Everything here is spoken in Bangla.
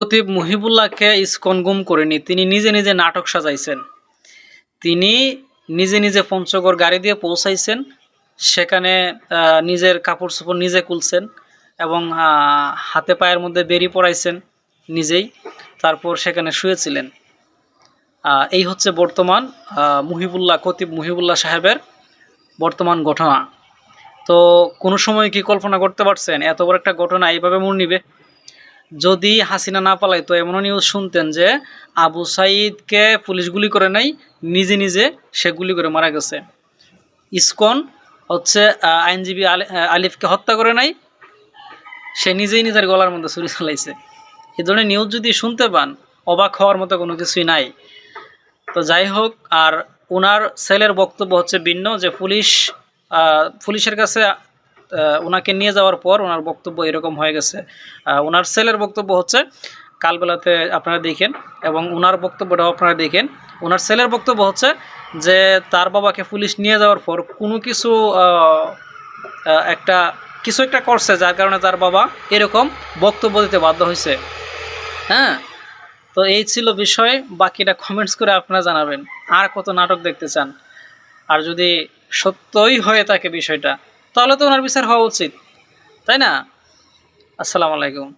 খতিব মুহিবুল্লাহকে ইসকন গুম করেনি। তিনি নিজে নিজে নাটক সাজাইছেন। তিনি নিজে নিজে পঞ্চগড় গাড়ি দিয়ে পৌঁছাইছেন। সেখানে নিজের কাপড় চোপড় নিজে খুলছেন এবং হাতে পায়ের মধ্যে বেরি পড়াইছেন নিজেই। তারপর সেখানে শুয়েছিলেন। এই হচ্ছে বর্তমান মুহিবুল্লাহ, খতিব মুহিবুল্লাহ সাহেবের বর্তমান ঘটনা। তো কোনো সময় কি কল্পনা করতে পারছেন? এত বড় একটা ঘটনা এইভাবে মন নিবে? যদি হাসিনা না পালাইতো, এমনও নিউজ শুনতেন যে আবু সাইদকে পুলিশ গুলি করে নাই, নিজে নিজে সে গুলি করে মারা গেছে। ইসকন হচ্ছে আইনজীবী আলি- আলিফকে হত্যা করে নাই, সে নিজেই নিজের গলার মধ্যে ছুরি চালাইছে। এই ধরনের নিউজ যদি শুনতে পান, অবাক হওয়ার মতো কোনো কিছুই নাই। তো যাই হোক, আর ওনার ছেলের বক্তব্য হচ্ছে ভিন্ন, যে পুলিশ পুলিশের কাছে ওনাকে নিয়ে যাওয়ার পর ওনার বক্তব্য এরকম হয়ে গেছে। ওনার ছেলের বক্তব্য হচ্ছে, কালবেলাতে আপনারা দেখেন, এবং ওনার বক্তব্যটাও আপনারা দেখেন। ওনার ছেলের বক্তব্য হচ্ছে যে, তার বাবাকে পুলিশ নিয়ে যাওয়ার পর কোনো কিছু একটা কিছু একটা করছে, যার কারণে তার বাবা এরকম বক্তব্য দিতে বাধ্য হয়েছে হ্যাঁ? তো এই ছিল বিষয়, বাকিটা কমেন্টস করে আপনারা জানাবেন। আর কত নাটক দেখতে চান? আর যদি সত্যই হয়ে থাকে বিষয়টা তাহলে তো ওনার বিচার হওয়া উচিত তাই না? আসসালামু আলাইকুম।